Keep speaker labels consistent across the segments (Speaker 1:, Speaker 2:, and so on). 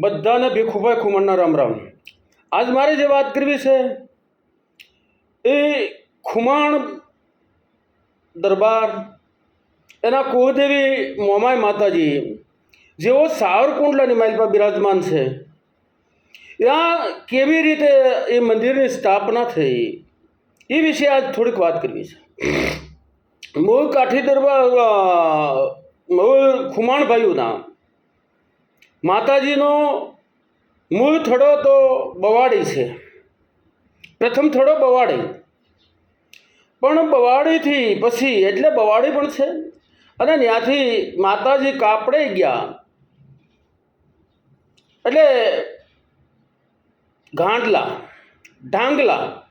Speaker 1: બધાને ભીખુભાઈ ખુમણના રામ રામ. આજ મારે જે વાત કરવી છે, એ ખુમાણ દરબાર, એના કુળદેવી મોમાઈ માતાજી, જેઓ સાવરકુંડલાની માઇલ પર બિરાજમાન છે, ત્યાં કેવી રીતે એ મંદિરની સ્થાપના થઈ, એ વિશે આજ થોડીક વાત કરવી છે. મૂળ કાઠી દરબાર મૂળ ખુમાણભાઈઓના માતાજીનો મૂળ થડો તો બવાડી છે. પ્રથમ થડો બવાડી. પણ બવાડીથી પછી એટલે બવાડી પણ છે અને ત્યાંથી માતાજી કાપડે ગયા. એટલે ગાંડલા, ઢાંગલા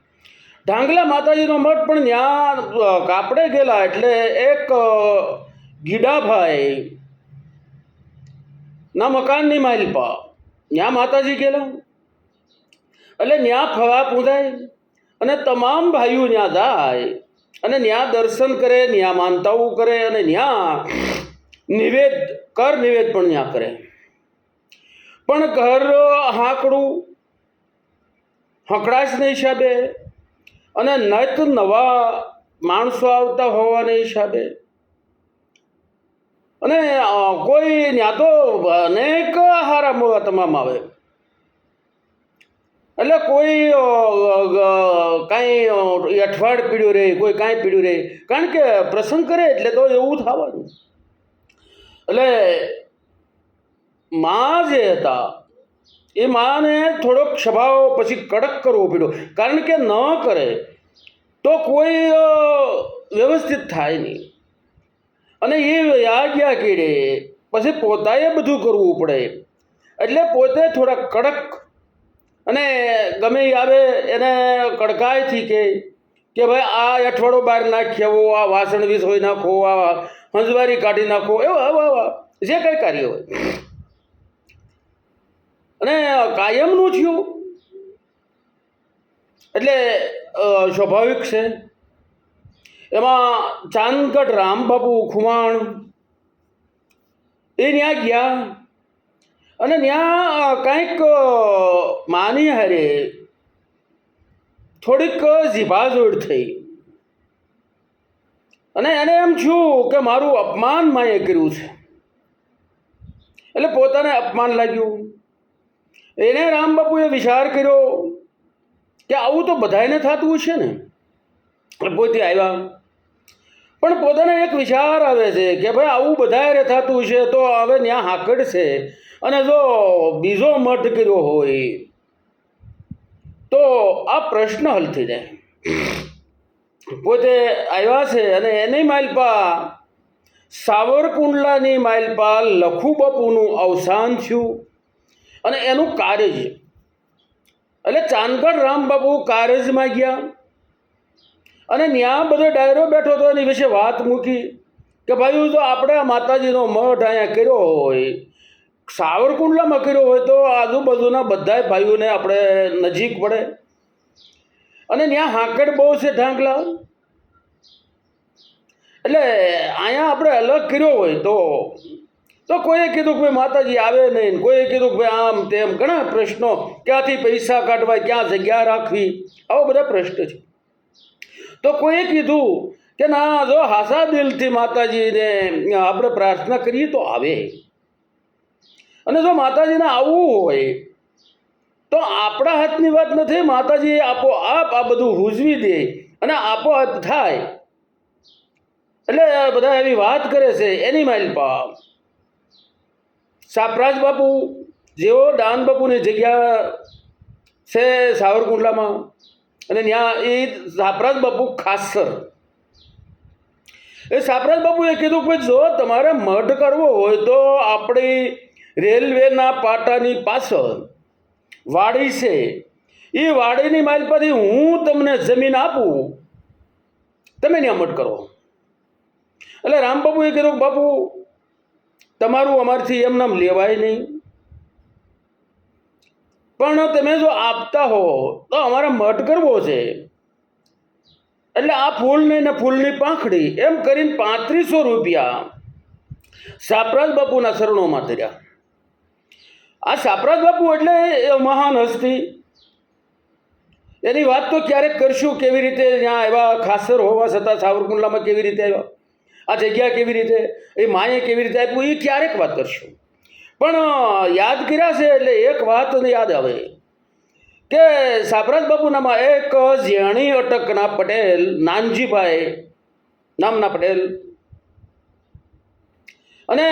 Speaker 1: ઢાંગલા માતાજીનો મઠ પણ ત્યાં કાપડે ગયેલા એટલે એક ગીડાભાઈ ના મકાનની માલિપા ન્યા માતાજી ગયેલા. એટલે ત્યાં ફળા પૂજાય અને તમામ ભાઈઓ ત્યાં જાય અને ત્યાં દર્શન કરે ત્યાં માનતાઓ કરે અને ત્યાં નિવેદ, કર નિવેદ પણ ત્યાં કરે. પણ ઘર હાંકડું હકડાશના હિસાબે અને નત નવા માણસો આવતા હોવાને હિસાબે અને કોઈ ત્યાં તો અનેક હારા મોવા તમામ આવે. એટલે કોઈ કાંઈ અઠવાડ પીડ્યું રહે કોઈ કાંઈ પીડ્યું રહે કારણ કે પ્રસંગ કરે એટલે તો એવું થવાનું. એટલે મા જે હતા, એ માને થોડોક સ્વભાવ પછી કડક કરવો પડ્યો. કારણ કે ન કરે તો કોઈ વ્યવસ્થિત થાય નહીં. અને એ યાગ્યા કીડે પછી પોતાએ બધું કરવું પડે. એટલે પોતે થોડા કડક અને ગમે આવે એને કડકાઈથી કે કે ભાઈ આ અઠવાડો બહાર નાખ્યાવો આ વાસણ વીસ નાખો, આ હંજવારી કાઢી નાખો, એવા, આવા જે કંઈ કાર્ય હોય. અને કાયમનું થયું. એટલે સ્વાભાવિક છે. એમાં ચાંદગઢ રામબાબુ ખુમાણ. એ ત્યાં ગયા. અને ત્યાં કાંઈક માની હારે થોડીક જીભાજોડ થઈ. અને એને એમ થયું કે મારું અપમાન માએ કર્યું છે. એટલે પોતાને અપમાન લાગ્યું. એને રામબાપુએ વિચાર કર્યો કે આવું તો બધાને થતું છે ને. પોતે આવ્યા. પણ પોતાને એક વિચાર આવે છે કે ભાઈ આવું બધારે થતું છે તો હવે ત્યાં હાકડ છે. અને જો બીજો મઠ કર્યો હોય, તો આ પ્રશ્ન હલ થઈ જાય. પોતે આવ્યા છે અને એની માલપા સાવરકુંડલાની માલપા લખુ બાપુનું અવસાન થયું. અને એનું કારજ એટલે ચાંદગઢ રામબાબુ કારજમાં ગયા. અને ત્યાં બધો ડાયરો બેઠો હતો, એની વિશે વાત મૂકી કે ભાઈ તો આપણે માતાજીનો મઠ અહીંયા કર્યો હોય, સાવરકુંડલામાં કર્યો હોય તો આજુબાજુના બધા ભાઈઓને આપણે નજીક પડે. અને ત્યાં હાંકડ બહુ છે ઢાંકલા. એટલે અહીંયા આપણે અલગ કર્યો હોય તો તો કોઈએ કીધું કે ભાઈ, માતાજી આવે નહીં, કોઈએ કીધું કે ભાઈ, આમ તેમ ઘણા પ્રશ્નો, ક્યાંથી પૈસા કાઢવા ક્યાં જગ્યા રાખવી, આવા બધા પ્રશ્ન છે. તો કોઈએ કીધું કે ના, જો હાસા દિલથી માતાજીને આપણે પ્રાર્થના કરીએ તો આવે. અને જો માતાજીને આવવું હોય, તો આપણા હાથની વાત નથી માતાજી આપોઆપ આ બધું હુજવી દે અને આપોઆપ થાય. એટલે બધા એવી વાત કરે છે એની માઇલ પા સાપરાજ બાપુ, જેઓ દાન બાપુની જગ્યા છે સાવરકુંડલામાં અને ત્યાં એ સાપરાજ બાપુ ખાસર એ સાપરાજ બાપુએ કીધું કે જો તમારે મઢ કરવો હોય તો આપણી રેલવેના પાટાની પાછળ વાડી છે. એ વાડીની માલ પરથી હું તમને જમીન આપું. તમે ત્યાં મઢ કરો. એટલે રામબાપુએ કીધું બાપુ, તમારું અમારથી એમ નામ લેવાય નહીં. પણ તમે જો આપતા હો, તો અમારે મઠ કરવો છે. એટલે આ ફૂલને ને ફૂલની પાંખડી એમ કરીને પાંત્રીસો રૂપિયા સાપરાજ બાપુના શરણોમાં ધર્યા. આ સાપરાજ બાપુ એટલે એ મહાન હસ્તી. એની વાત તો ક્યારેક કરશું કેવી રીતે ત્યાં એવા ખાસર હોવા છતાં સાવરકુંડલામાં કેવી રીતે આવ્યા? આ જગ્યા કેવી રીતે? એ માએ કેવી રીતે આપ્યું? એ ક્યારેક વાત કરશું. પણ યાદ કર્યા છે એટલે એક વાત યાદ આવે. કે સાપરાજ બાપુનામાં એક ઝેણી અટકના પટેલ, નાનજીભાઈ નામના પટેલ. અને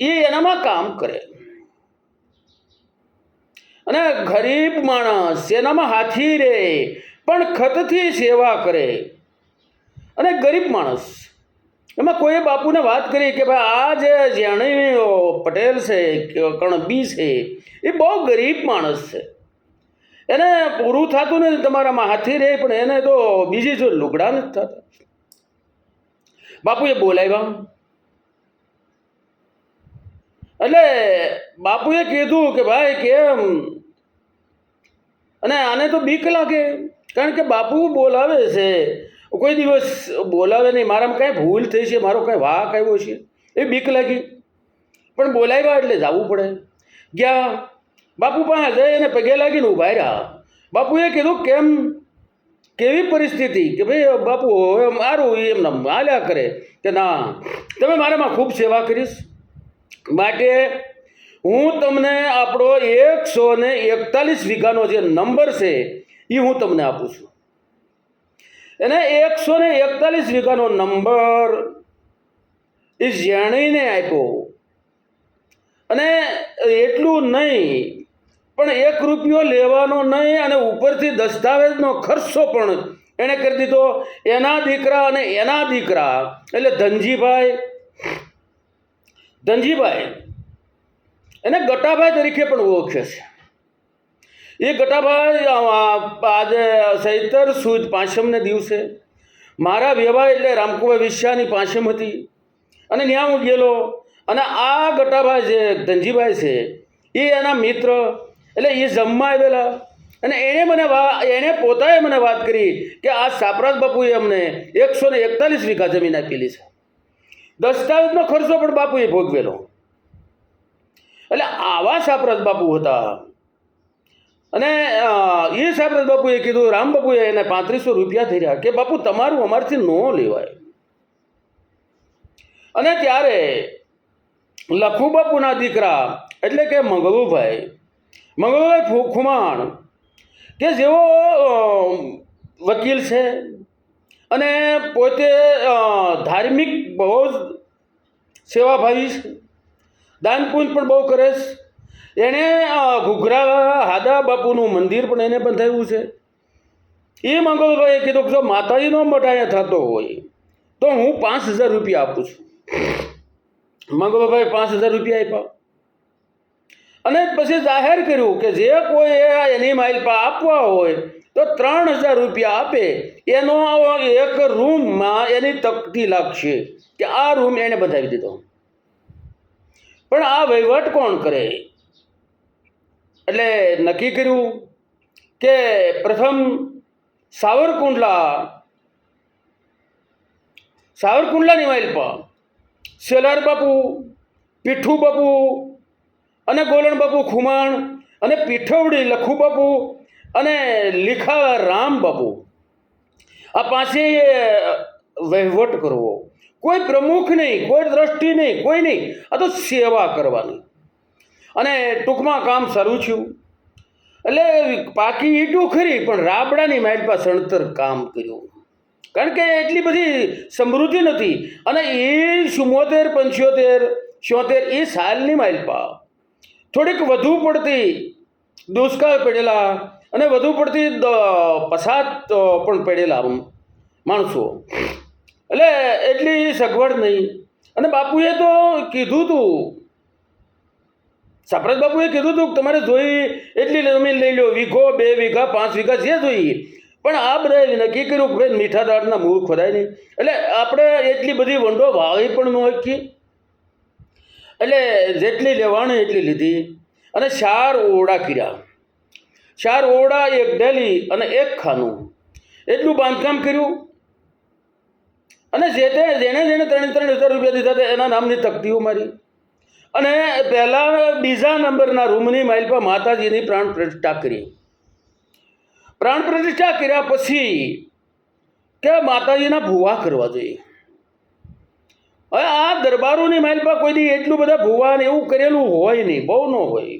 Speaker 1: એ એનામાં કામ કરે. અને ગરીબ માણસ એનામાં હાથી રહે પણ ખતથી સેવા કરે. અને ગરીબ માણસ એમાં કોઈએ બાપુને વાત કરી કે ભાઈ, આ જે જેણી પટેલ છે કણબી છે, એ બહુ ગરીબ માણસ છે. એને પૂરું થતું નથી તમારામાં, હાથી રહે પણ એને તો બીજી જો લુગડા નથી થતા. બાપુએ બોલાવ્યા. એટલે બાપુએ કીધું કે ભાઈ, કેમ? અને આને તો બીક લાગે, કારણ કે બાપુ બોલાવે છે કોઈ દિવસ બોલાવે નહીં. મારામાં કાંઈ ભૂલ થઈ છે, મારો કાંઈ વાક આવ્યો છે. એ બીક લાગી. પણ બોલાવ્યા એટલે જવું પડે. ગયા. બાપુ પાસે જઈ અને પગે લાગીને ઊભા રહ્યા. બાપુએ કીધું, કેમ? કેવી પરિસ્થિતિ? કે ભાઈ બાપુ હવે મારું એમને હાલ્યા કરે. કે, ના, તમે મારામાં ખૂબ સેવા કરીશ. માટે હું તમને આપણો એકસો ને એકતાલીસ વીઘાનો જે નંબર છે એ હું તમને આપું છું. એને એકસો ને એકતાલીસ વીઘાનો નંબર એ જેણીને આપ્યો. અને એટલું નહીં, પણ એક રૂપિયો લેવાનો નહીં અને ઉપરથી દસ્તાવેજનો ખર્ચો પણ એણે કરી દીધો. એના દીકરા અને એના દીકરા, એટલે ધનજીભાઈ ધનજીભાઈ, એને ગટાભાઈ તરીકે પણ ઓળખે છે. એ ગટાભાઈ આજે સૈતર સુદ પાંચમને દિવસે. મારા વ્યવહાર એટલે રામકુભાઈ વિશ્યાની પાંચમ હતી. અને ત્યાં હું ગયેલો. અને આ ગટાભાઈ જે ધનજીભાઈ છે, એ એના મિત્ર, એટલે એ જમવા આવેલા. અને એણે મને એણે પોતાએ મને વાત કરી કે આ સાપરાજ બાપુએ અમને એકસો ને એકતાલીસ વીઘા જમીન આપેલી છે. દસ્તાવેજનો ખર્ચો પણ બાપુએ ભોગવેલો. એટલે આવા સાપરાજ બાપુ હતા. અને એ સાપરાજ બાપુએ કીધું, રામ બાપુએ એને પાંત્રીસો રૂપિયા થઈ રહ્યા કે, બાપુ, તમારું અમારથી ન લેવાય. અને ત્યારે લખુ બાપુના દીકરા, એટલે કે મંગળુભાઈ મંગળુભાઈ ખુમાણ, કે જેઓ વકીલ છે અને પોતે ધાર્મિક બહુ જ સેવાભાવી છે, દાન પુણ્ય પણ બહુ કરે છે એણે ઘૂઘરા હાદા બાપુનું મંદિર પણ એને બંધાવ્યું છે. એ મંગળભાઈએ કીધું કે જો માતાજીનો અહીંયા થતો હોય, તો હું પાંચ હજાર રૂપિયા આપું છું. મંગળભાઈ પાંચ હજાર રૂપિયા આપ્યા. અને પછી જાહેર કર્યું કે જે કોઈ એની માઇલ પર આપવા હોય, તો ત્રણ હજાર રૂપિયા આપે. એનો એક રૂમમાં એની તકતી લાગશે કે આ રૂમ એણે બંધાવી દીધો. પણ આ વહીવટ કોણ કરે? એટલે નક્કી કર્યું કે પ્રથમ સાવરકુંડલા, સાવરકુંડલાની માઇલ પર સેલાર બાપુ, પીઠુ બાપુ અને ગોલણ બાપુ ખુમાણ અને પીઠવડી લખુ બાપુ અને લીખા રામ બાપુ. આ પાસે વહીવટ કરવો. કોઈ પ્રમુખ નહીં, કોઈ દ્રષ્ટિ નહીં, કોઈ નહીં. આ તો સેવા કરવાની. અને ટૂંકમાં કામ શરૂ થયું. એટલે પાકી ઈટું ખરી, પણ રાબડાની પર સણતર કામ કર્યું. કારણ કે એટલી બધી સમૃદ્ધિ નથી. અને એ ચુમ્મોતેર, પંચોતેર છોતેર એ સાલની માઇલપા થોડીક વધુ પડતી દુષ્કાળ પડેલા અને વધુ પડતી પસાદ પણ પડેલા માણસો. એટલે એટલી સગવડ નહીં. અને બાપુએ તો કીધું હતું સાપરાજ બાપુએ કીધું હતું કે તમારે જોઈ એટલી જમીન લઈ લો, વીઘો, બે વીઘા, પાંચ વીઘા જે જોઈએ. પણ આ બધાએ નક્કી કર્યું કે મીઠા દાળના મૂળ ખોદાય નહીં. એટલે આપણે એટલી બધી વંડો વાવી પણ ન એટલે જેટલી લેવાની એટલી લીધી. અને ચાર ઓરડા કર્યા. ચાર ઓરડા, એક ડેલી અને એક ખાનું. એટલું બાંધકામ કર્યું. અને જે તે જેણે જેણે ત્રણે ત્રણ હજાર રૂપિયા દીધા હતા, એના નામની તકતીઓ મારી. અને પહેલાં બીજા નંબરના રૂમની માઇલ પર માતાજીની પ્રાણ પ્રતિષ્ઠા કરી. પ્રાણ પ્રતિષ્ઠા કર્યા પછી કે માતાજીના ભૂવા કરવા જોઈએ. હવે આ દરબારોની માઇલ પર કોઈ દી એટલું બધા ભૂવા ને એવું કરેલું હોય નહીં, બહુ ન હોય.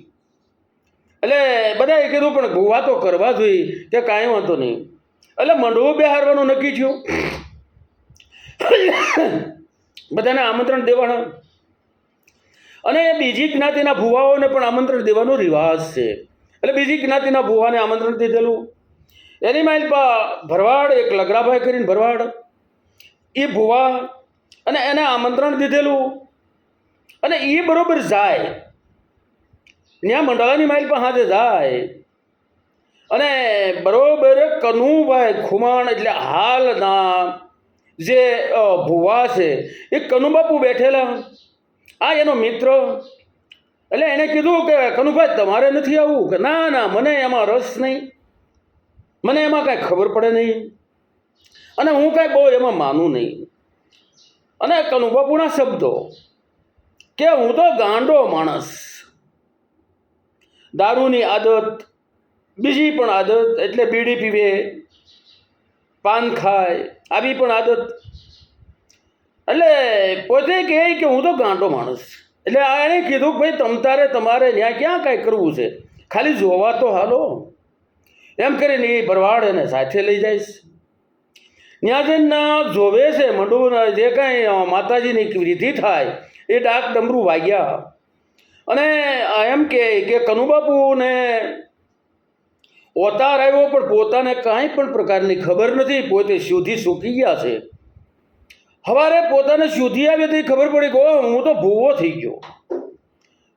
Speaker 1: એટલે બધાએ કીધું પણ ભૂવા તો કરવા જોઈએ, કે કાંઈ વાંધો નહીં. એટલે મંડવો બેહારવાનું નક્કી થયું. બધાને આમંત્રણ દેવાના. અને બીજી જ્ઞાતિના ભુવાઓને પણ આમંત્રણ દેવાનો રિવાજ છે. એટલે બીજી જ્ઞાતિના ભુવાને આમંત્રણ દીધેલું. એની માઇલ ભરવાડ, એક લગરાભાઈ કરીને ભરવાડ એ ભુવા અને એને આમંત્રણ દીધેલું. અને એ બરોબર જાય. ત્યાં મંડળાની માઇલ પર હાથે જાય. અને બરોબર કનુભાઈ ખુમાણ, એટલે હાલના જે ભુવા છે, એ કનુબાપુ બેઠેલા. આ એનો મિત્ર. એટલે એણે કીધું કે, કનુભાઈ, તમારે નથી આવવું કે, ના ના, મને એમાં રસ નહીં. મને એમાં કાંઈ ખબર પડે નહીં. અને હું કાંઈ બહુ એમાં માનું નહીં. અને કનુબાપુના શબ્દો કે, હું તો ગાંડો માણસ. દારૂની આદત, બીજી પણ આદત, એટલે બીડી પીવે, પાન ખાય, આવી પણ આદત એટલે પોતે કહે કે હું તો ગાંડો માણસ. એટલે આ એણે કીધું કે ભાઈ, તમ તારે તમારે ત્યાં ક્યાં કાંઈ કરવું છે? ખાલી જોવા તો હાલો. એમ કરીને એ ભરવાડ એને સાથે લઈ જઈશ. ત્યાં જઈને જોવે છે મંડું જે કાંઈ માતાજીની વિધિ થાય, એ ડાક ડમરું વાગ્યા. અને એમ કે કે કનુબાપુને ઓતાર આવ્યો, પણ પોતાને કાંઈ પણ પ્રકારની ખબર નથી, પોતે સુધી સૂકી ગયા છે. સવારે પોતાને શોધી આવી હતી ખબર પડી કે હું તો ભૂવો થઈ ગયો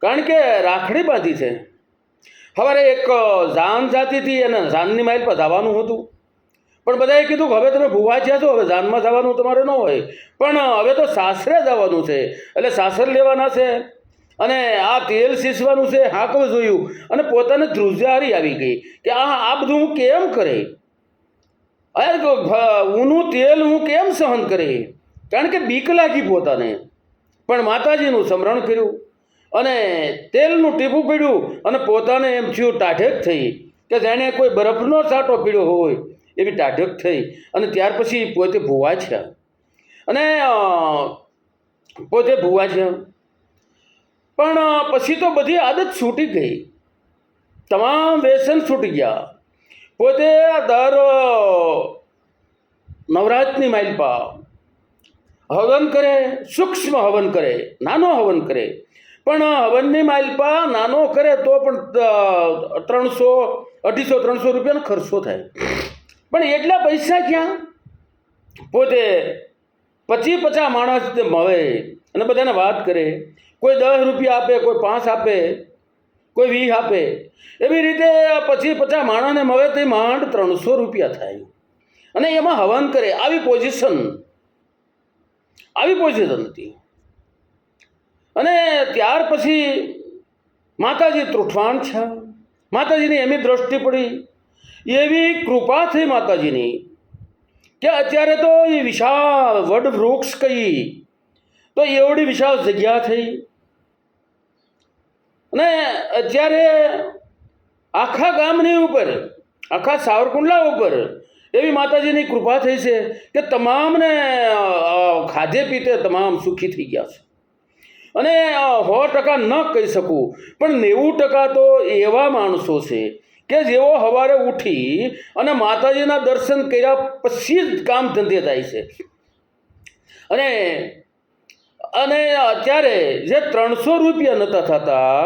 Speaker 1: કારણ કે રાખડી બાંધી છે હવારે એક જાન જાતિથી અને જાનની માઇલ પર જવાનું હતું પણ બધાએ કીધું કે હવે તમે ભૂવા જ્યાં છો હવે જાનમાં જવાનું તમારે ન હોય પણ હવે તો સાસરે જવાનું છે એટલે સાસર લેવાના છે અને આ તેલ સીસવાનું છે હાંકવું જોયું અને પોતાને ધ્રુજારી આવી ગઈ કે આ આ બધું હું કેમ કરે અરે ઊનું તેલ હું કેમ સહન કરે કારણ કે બીક લાગી પોતાને. પણ માતાજીનું સ્મરણ કર્યું અને તેલનું ટીપું પીડ્યું અને પોતાને એમ થયું ટાઢેક થઈ કે જેણે કોઈ બરફનો સાટો પીડ્યો હોય એવી ટાઢેક થઈ અને ત્યાર પછી પોતે ભૂવા છે. અને પોતે ભૂવા છે. પણ પછી તો બધી આદત છૂટી ગઈ. તમામ વ્યસન છૂટી ગયા. પોતે દર નવરાતની માઇલ માઇલપા હવન કરે, સૂક્ષ્મ હવન કરે, નાનો હવન કરે. પણ હવનની માઇલપા નાનો કરે તો પણ ત્રણસો, અઢીસો, ત્રણસો રૂપિયાનો ખર્ચો થાય. પણ એટલા પૈસા ક્યાં? પોતે પચી પચાસ માણસ મળે અને બધાને વાત કરે. કોઈ દસ રૂપિયા આપે, કોઈ પાંચ આપે, કોઈ વીસ આપે. એવી રીતે પછી પચાસ માણસને મળે તે માંડ ત્રણસો રૂપિયા થાય. અને એમાં હવન કરે. આવી પોઝિશન આવી પોઝિશન હતી અને ત્યાર પછી માતાજી તૃઠવાણ છે. માતાજીની એમની દ્રષ્ટિ પડી. એવી કૃપા થઈ માતાજીની કે અત્યારે તો એ વિશાળ વડ વૃક્ષ કહી તો એવડી વિશાળ જગ્યા થઈ. અને અત્યારે આખા ગામની ઉપર, આખા સાવરકુંડલા ઉપર એવી માતાજીની કૃપા થઈ છે કે તમામને ખાધે પીતે તમામ સુખી થઈ ગયા છે. અને સો ટકા ન કહી શકું, પણ નેવું ટકા તો એવા માણસો છે કે જેઓ સવારે ઉઠી અને માતાજીના દર્શન કર્યા પછી જ કામ ધંધે થાય છે. અને અને અત્યારે જે ત્રણસો રૂપિયા નહોતા થતા,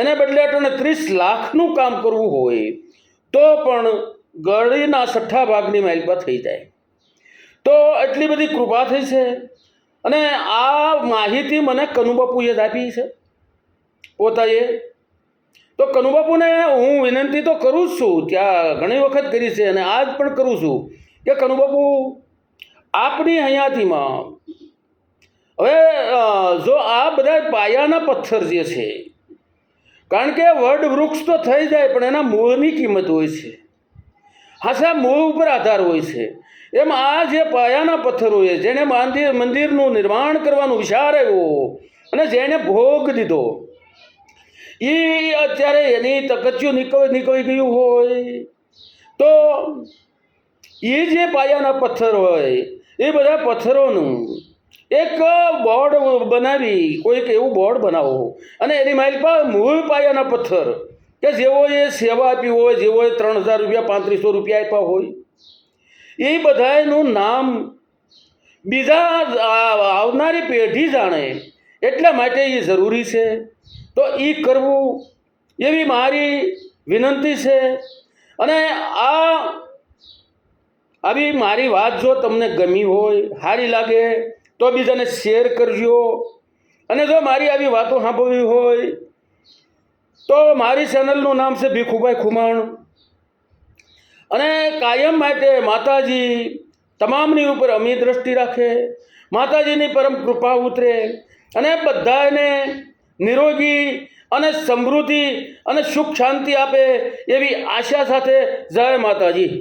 Speaker 1: એને બદલે અટાણે ત્રીસ લાખનું કામ કરવું હોય, તો પણ ગળીના છઠ્ઠા ભાગની પર થઈ જાય. તો એટલી બધી કૃપા થઈ છે. અને આ માહિતી મને કનુબાપુએ જ આપી છે. પોતાએ. તો કનુબાપુને હું વિનંતી તો કરું જ છું ત્યાં ઘણી વખત કરી છે અને આજ પણ કરું છું, કે કનુબાપુ, આપની હયાતીમાં, હવે જો આ બધા પાયાના પથ્થર જે છે, કારણ કે વડ વૃક્ષ તો થઈ જાય, પણ એના મૂળની કિંમત હોય છે. હાસા મૂળ ઉપર આધાર હોય છે. એમ આ જે પાયાના પથ્થરો છે, જેણે મંદિર મંદિરનું નિર્માણ કરવાનો વિચાર આવ્યો અને જેણે ભોગ દીધો. એ અત્યારે એની તકચ્યું નીકળી નીકળી ગયું હોય. તો એ જે પાયાના પથ્થર હોય, એ બધા પથ્થરોનું એક બોર્ડ બનાવી, કોઈક એવું બોર્ડ બનાવો. અને એની માઇલ પર મૂળ પાયાના પથ્થર કે જેઓએ સેવા આપી હોય, જેઓએ ત્રણ હજાર રૂપિયા, પાંત્રીસો રૂપિયા આપ્યા હોય, એ બધાનું નામ બીજા આવનારી પેઢી જાણે એટલા માટે એ જરૂરી છે. તો એ કરવું એવી મારી વિનંતી છે. અને આ આવી મારી વાત જો તમને ગમી હોય, સારી લાગે, તો બીજાને શેર કરજો. અને જો મારી આવી વાતો સાંભળવી હોય તો મારી ચેનલનું નામ છે ભીખુભાઈ ખુમાણ. અને કાયમ માટે માતાજી તમામની ઉપર અમી દ્રષ્ટિ રાખે, માતાજીની પરમ કૃપા ઉતરે અને બધાને નિરોગી અને સમૃદ્ધિ અને સુખ શાંતિ આપે એવી આશા સાથે જય માતાજી.